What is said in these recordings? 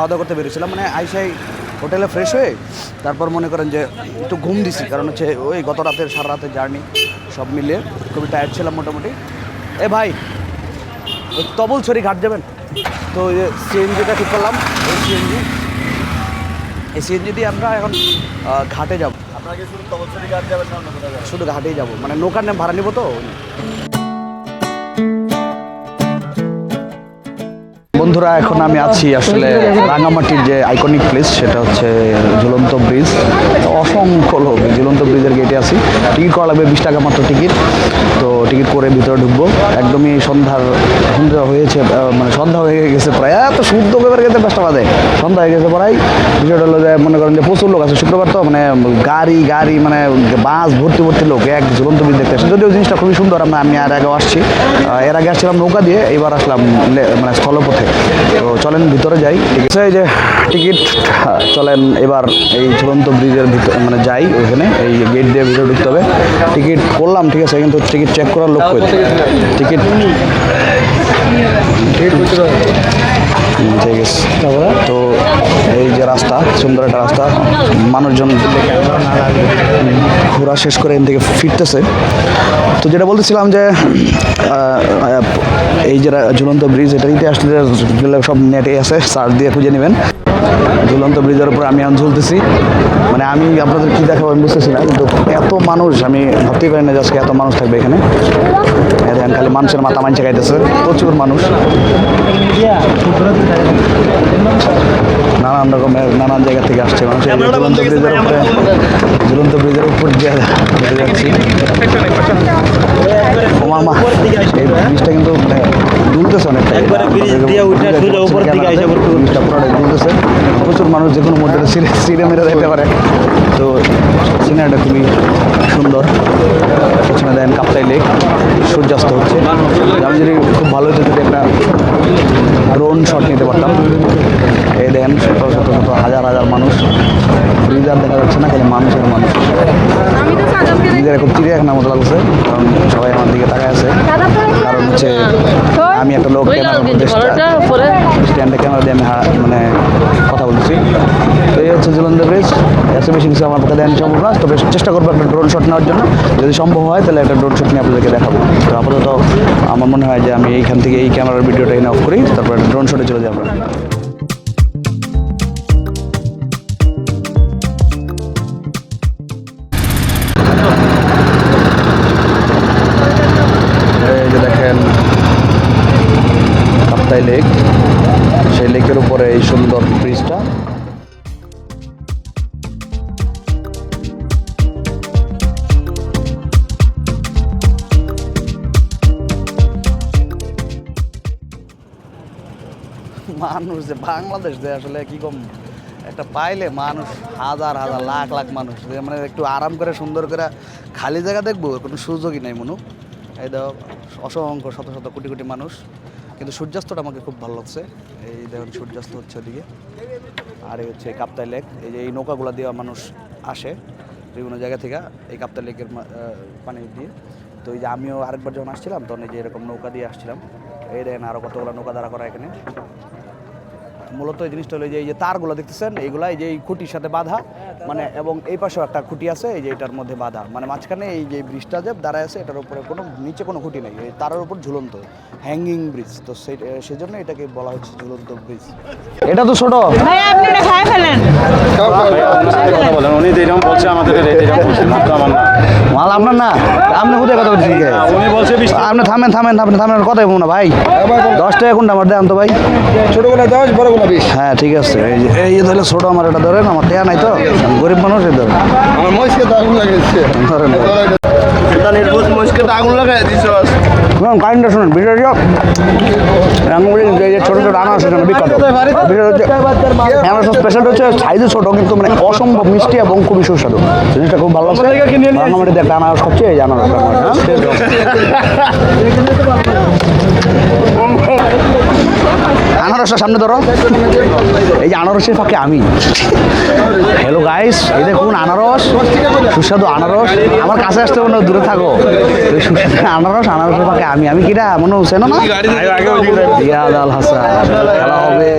খাওয়া দাওয়া করতে বেরিয়েছিলাম মানে আইসাই হোটেলে ফ্রেশ হয়ে তারপর মনে করেন যে একটু ঘুম দিছি কারণ হচ্ছে ওই গত রাতের সারা রাতের জার্নি সব মিলিয়ে খুবই টায়ার্ড ছিলাম মোটামুটি। এ ভাই ওই তবলছড়ি ঘাট যাবেন? তো ওই যে সিএনজিটা ঠিক করলাম ওই সিএনজি এই সিএনজি দিয়ে আমরা এখন ঘাটে যাব। শুধু ঘাটেই যাব মানে নৌকার নাম ভাড়া নিব তো? বন্ধুরা, এখন আমি আছি আসলে রাঙামাটির যে আইকনিক প্লেস সেটা হচ্ছে ঝুলন্ত ব্রিজ অসংখ্য লোক, ঝুলন্ত ব্রিজের গেটে আছি। টিকিট করা লাগবে বিশ টাকা মাত্র টিকিট তো টিকিট করে ভিতরে ঢুকবো। একদমই সন্ধ্যার, সন্ধ্যা হয়েছে মানে সন্ধ্যা হয়ে গেছে প্রায়। এত শুদ্ধ ব্যাপার গেছে পাঁচটা বাজে। সন্ধ্যা হয়ে গেছে প্রায়। বিষয়টা হলো যে, মনে করেন যে প্রচুর লোক আছে। শুক্রবার তো মানে গাড়ি গাড়ি মানে বাস, ভর্তি ভর্তি লোক, এক ঝুলন্ত ব্রিজ দেখতে আসছে যদিও জিনিসটা খুবই সুন্দর, আমরা আমি আর আগেও আসছি। এর আগে আসছিলাম নৌকা দিয়ে, এবার আসলাম মানে স্থলপথে। তো চলেন ভিতরে যাই। ঠিক আছে, এই যে টিকিট চলেন এবার এই ঝুলন্ত ব্রিজের ভিতর মানে যাই ওইখানে, এই গেট দিয়ে ভিতরে ঢুকতে হবে। টিকিট করলাম, ঠিক আছে, কিন্তু টিকিট চেক করার লোক কই টিকিট ঠিক আছে। তো এই যে রাস্তা, সুন্দর একটা রাস্তা। মানুষজন ঘোরা শেষ করে এখান থেকে ফিরতেছে। তো যেটা বলতেছিলাম যে এই যে ঝুলন্ত ব্রিজ এটা দিতে আসলে সব নেটে আছে সার্চ দিয়ে খুঁজে নেবেন। ঝুলন্ত ব্রিজের উপর আমি এখন ঝুলতেছি। মানে আমি আপনাদের কী দেখাবো আমি বুঝতেছি না, কিন্তু এত মানুষ, আমি ভাবতেই পারি না যে আজকে এত মানুষ থাকবে এখানে। দেখেন, খালি মানুষের মাথা মানছে খাইতেছে, প্রচুর মানুষ। নানান রকমের নানান জায়গা থেকে আসছে মানুষ। ঝুলন্ত ব্রিজের উপরে ঝুলন্ত ব্রিজের উপর দিয়ে যাচ্ছি। মামা এই ব্রিজটা কিন্তু মানে দুলতেছে অনেকটা। ব্রিজটা পুরোটাই দুলতেছে। প্রচুর মানুষ যে কোনো মধ্যে সিরে সিঁড়ে মেরে যেতে পারে। তো সিনারিটা খুবই সুন্দর পেছনে দেন কাপ্তাই লেক সূর্যাস্ত হচ্ছে আমি যদি খুব ভালো হতো যদি একটা ড্রোন শট নিতে পারতাম এই দেখেন শত শত শত হাজার হাজার মানুষ ব্রিজ আর দেখা যাচ্ছে না খালি মানুষের মানুষ খুব মতো লাগছে কারণ সবাই আমার দিকে তাকায় আছে। কারণ হচ্ছে, আমি একটা লোক স্ট্যান্ডে ক্যামেরা দিয়ে আমি মানে কথা বলছি তো এই হচ্ছে ঝুলন্ত ব্রিজ এত বেশি কিছু আমার পক্ষে সম্ভব না। তবে চেষ্টা করব একটা ড্রোন শট নেওয়ার জন্য। যদি সম্ভব হয়, তাহলে একটা ড্রোন শট নিয়ে আপনাদেরকে দেখাবো। তো আপাতত আমার মনে হয় যে আমি এইখান থেকে এই ক্যামেরার ভিডিওটা এখানে অফ করি, তারপর ড্রোন শটে চলে যাব। কাপ্তাই লেক সেই লেকের উপরে এই সুন্দর ব্রিজটা মানুষ যে বাংলাদেশ যে আসলে কি কম, একটা পাইলে মানুষ, হাজার হাজার, লাখ লাখ মানুষ। যে মানে একটু আরাম করে, সুন্দর করে খালি জায়গা দেখব, কোনো সুযোগই নাই, মনু। এই দেখো অসংখ্য, শত শত, কোটি কোটি মানুষ। কিন্তু সূর্যাস্তটা আমাকে খুব ভালো লাগছে। এই দেখুন, সূর্যাস্ত হচ্ছে ওদিকে। আর এই হচ্ছে কাপ্তাই লেক। এই যে এই নৌকাগুলো দিয়ে মানুষ আসে বিভিন্ন জায়গা থেকে, এই কাপ্তাই লেকের পানি দিয়ে। তো এই যে আমিও আরেকবার যখন আসছিলাম, তখন এই যে এরকম নৌকা দিয়ে আসছিলাম। এই দেখেন আরও কতগুলো নৌকা দাঁড়া করা এখানে। মূলত এই জিনিসটা হলো এই যে এই যে তারগুলো দেখতেছেন এইগুলা এই যে এই খুঁটির সাথে বাঁধা মানে এবং এই পাশেও একটা খুঁটি আছে এই যে এটার মধ্যে বাঁধা। মানে মাঝখানে এই যে ব্রিজটা যে দাঁড়ায় আছে এটার উপরে কোনো নিচে কোনো খুঁটি নেই এই তারের উপর ঝুলন্ত হ্যাঙ্গিং ব্রিজ তো সেই সেজন্য এটাকে বলা হচ্ছে ঝুলন্ত ব্রিজ এটা তো ছোট ভাই আপনি এটা খায় ফেলেন। যেরকম বলছে আমাদের এরকম বলছে আমার না। মাল আপনার না? আপনি কোথায় কথা বলছেন উনি বলছে বিশ আপনি থামেন থামেন থামেন থামেন কথাই বলুন না ভাই। দশ টাকা কোনটা আমার দেন তো ভাই। ছোটবেলা দশ বড়বেলা বিশ। হ্যাঁ ঠিক আছে। এই যে এই যে তাহলে ছোট আমার এটা ধরেন আমার টেয়া নাই তো। আমি গরিব মানুষ এই ধরেন। আমার মহিষকে তো আগুন লাগিয়েছে। ধরেন মহিষকে তো আগুন লাগাই দিছ শুনুন কারেন্টটা শুনুন বিষয়টা রাঙ্গুলি যে ছোটো ছোটো আনারস এখানে বিখ্যাত। বিষয়টা হচ্ছে আনারস স্পেশাল হচ্ছে সাইজে ছোটো কিন্তু মানে অসম্ভব মিষ্টি এবং খুবই সুস্বাদু। জিনিসটা খুব ভালো লাগছে। রাঙামাটিতে একটা আনারস খাচ্ছি এই আনারস আনারস আনারসটা সামনে ধরো। এই যে আনারসের ফাঁকে আমি। হ্যালো গাইস এই দেখুন আনারস সুস্বাদু আনারস। আমার কাছে আসতে মনে দূরে থাকো। সুস্বাদু আনারস আনারসের ফাঁকে আমি। আমি কিরা? মনে হচ্ছে না? খেলা হবে।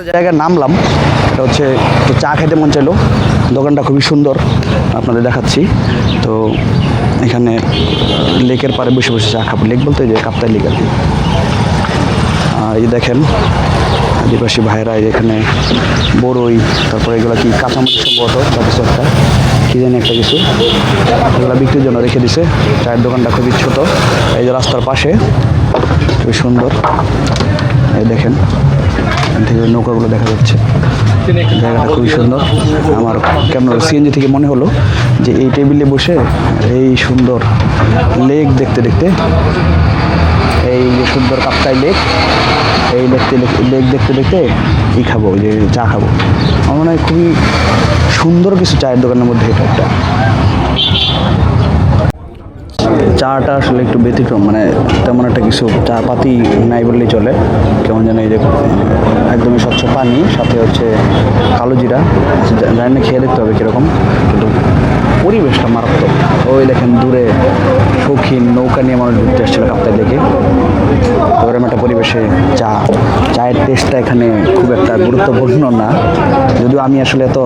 একটা জায়গায় নামলাম। এটা হচ্ছে তো চা খেতে মন চাইলো। দোকানটা খুবই সুন্দর, আপনাদের দেখাচ্ছি। তো এখানে লেকের পাড়ে বসে বসে চা খাব। লেক বলতে যে কাপ্তাই লেক আর কি। এই দেখেন, আদিবাসী ভাইরা এখানে বড়ই তারপরে এগুলো কি কাঁচামরিচ সম্ভবত কিছু একটা, কি জানি একটা কিছু। এগুলো বিক্রির জন্য রেখে দিছে। চায়ের দোকানটা খুবই ছোট। এই যে রাস্তার পাশে, খুবই সুন্দর। দেখেন, এখান থেকে নৌকাগুলো দেখা যাচ্ছে। জায়গাটা খুবই সুন্দর। আমার কেমন সিএনজি থেকে মনে হলো যে এই টেবিলে বসে এই সুন্দর লেক দেখতে দেখতে, এই যে সুন্দর কাপ্তাই লেক, এই দেখতে লেক দেখতে দেখতে ই খাব? যে চা খাব। আমার মনে হয় খুবই সুন্দর কিছু চায়ের দোকানের মধ্যে এটা একটা। চাটা আসলে একটু ব্যতিক্রম মানে তেমন একটা কিছু চা পাতি নাই বললেই চলে। কেমন যেন এই যে একদমই স্বচ্ছ পানি সাথে হচ্ছে কালো জিরা। আচ্ছা, জানি না খেয়ে দেখতে হবে কীরকম কিন্তু পরিবেশটা মারাত্মক। ওই দেখেন দূরে শৌখিন নৌকা নিয়ে মানুষ ঘুরতে আসছিল কাপ্তাই লেকে ওরকম একটা পরিবেশে চা চায়ের টেস্টটা এখানে খুব একটা গুরুত্বপূর্ণ না। যদিও আমি আসলে এত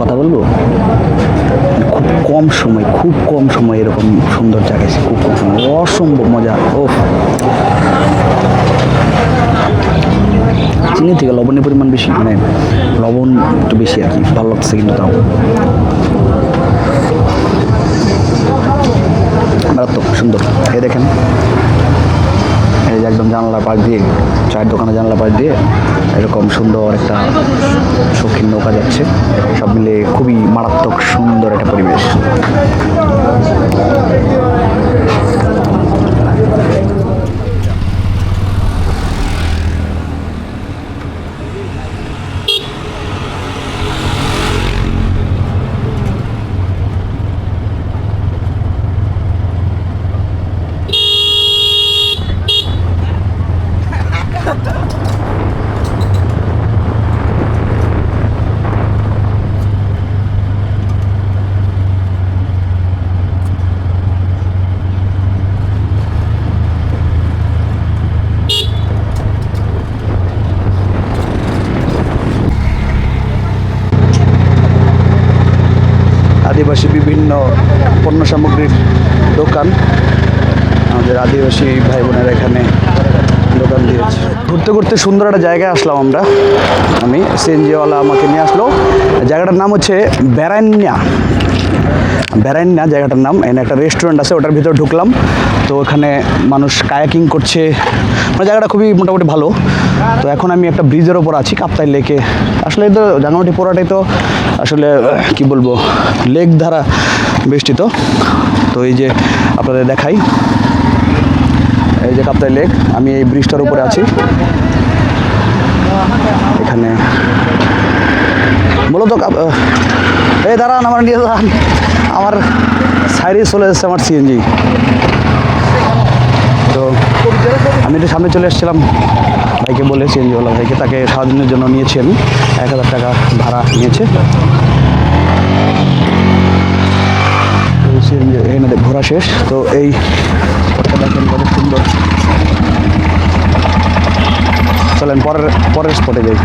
কথা বলব খুব কম সময়, খুব কম সময় এরকম সুন্দর জায়গায় খুব কম সময়। অসম্ভব মজা ও চিনি থেকে লবণের পরিমাণ বেশি মানে লবণ একটু বেশি আর কি, ভালো লাগছে কিন্তু তাও। মারাত্মক সুন্দর। এই দেখেন। এই যে একদম জানলা পাশ দিয়ে, চায়ের দোকানে জানলা পাশ দিয়ে এরকম সুন্দর একটা শৌখিন নৌকা যাচ্ছে। সব মিলে খুবই মারাত্মক সুন্দর একটা পরিবেশ। আদিবাসী বিভিন্ন পণ্য সামগ্রীর দোকান। আমাদের আদিবাসী ভাই বোনেরা এখানে দোকান দিয়েছে। ঘুরতে ঘুরতে সুন্দর একটা জায়গায় আসলাম আমরা। আমি সিএনজিওয়ালা আমাকে নিয়ে আসলো। জায়গাটার নাম হচ্ছে বেড়ান্যা বেড়ান্যা জায়গাটার নাম, এখানে একটা রেস্টুরেন্ট আছে, ওটার ভিতরে ঢুকলাম। তো ওখানে মানুষ কায়াকিং করছে। মানে জায়গাটা খুবই মোটামুটি ভালো। তো এখন আমি একটা ব্রিজের ওপর আছি, কাপ্তাই লেকে আসলে তো জাঙ্গামাটি পোড়াটাই তো, আসলে, কি বলব লেক দ্বারা বেষ্টিত। তো এই যে আপনাদের দেখাই। এই যে কাপ্তাই লেক আমি এই ব্রিজটার উপরে আছি। এখানে মূলত এই দাঁড়ান, আমার নিয়ে যান। আমার সাইডে চলে এসেছে আমার সিএনজি। তো আমি একটু সামনে চলে এসেছিলাম। ভাইকে বলে সিএনজিওয়ালা ভাইকে, তাকে সারাদিনের জন্য নিয়েছি আমি। এক হাজার টাকা ভাড়া নিয়েছে। সিএনজি এখানে ঘোরা শেষ। তো এই দেখেন কত সুন্দর। চলেন পরের পরের স্পটে যাই।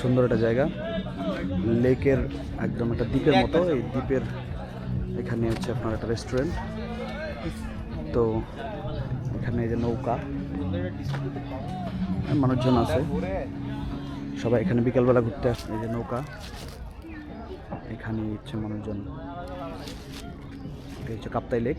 সুন্দর একটা জায়গা। লেকের একদম একটা দ্বীপের মতো। এই দ্বীপের এখানে হচ্ছে আপনার একটা রেস্টুরেন্ট তো এখানে যে নৌকা। মানুষজন আছে। সবাই এখানে বিকালবেলা ঘুরতে আসে। এই যে নৌকা। এখানে হচ্ছে মানুষজন। হচ্ছে কাপ্তাই লেক